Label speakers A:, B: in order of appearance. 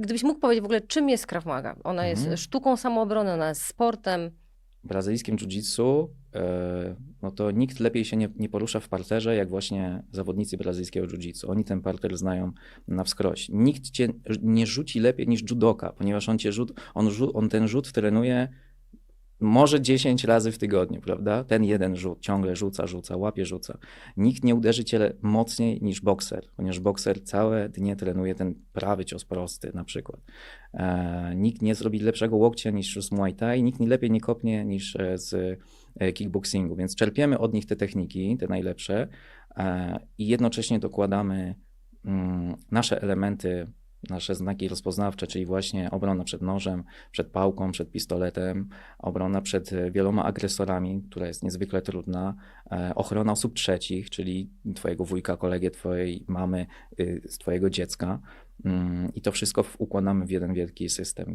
A: Gdybyś mógł powiedzieć w ogóle, czym jest Krav Maga? Ona jest
B: Mhm.
A: sztuką samoobrony, ona jest sportem.
B: W brazylijskim jiu-jitsu, e, no to nikt lepiej się nie, nie porusza w parterze, jak właśnie zawodnicy brazylijskiego jiu-jitsu. Oni ten parter znają na wskroś. Nikt cię nie rzuci lepiej niż judoka, ponieważ on cię rzut, on, on ten rzut trenuje może 10 razy w tygodniu, prawda? Ten jeden rzut ciągle rzuca, rzuca, łapie, rzuca. Nikt nie uderzy cię mocniej niż bokser, ponieważ bokser całe dnie trenuje ten prawy cios prosty na przykład. E, nikt nie zrobi lepszego łokcia niż z Muay Thai, nikt nie lepiej nie kopnie niż e, z e, kickboxingu, więc czerpiemy od nich te techniki, te najlepsze e, i jednocześnie dokładamy mm, nasze elementy, nasze znaki rozpoznawcze, czyli właśnie obrona przed nożem, przed pałką, przed pistoletem, obrona przed e, wieloma agresorami, która jest niezwykle trudna, e, ochrona osób trzecich, czyli twojego wujka, kolegę, twojej mamy, y, twojego dziecka. Mm, I to wszystko układamy w jeden wielki system.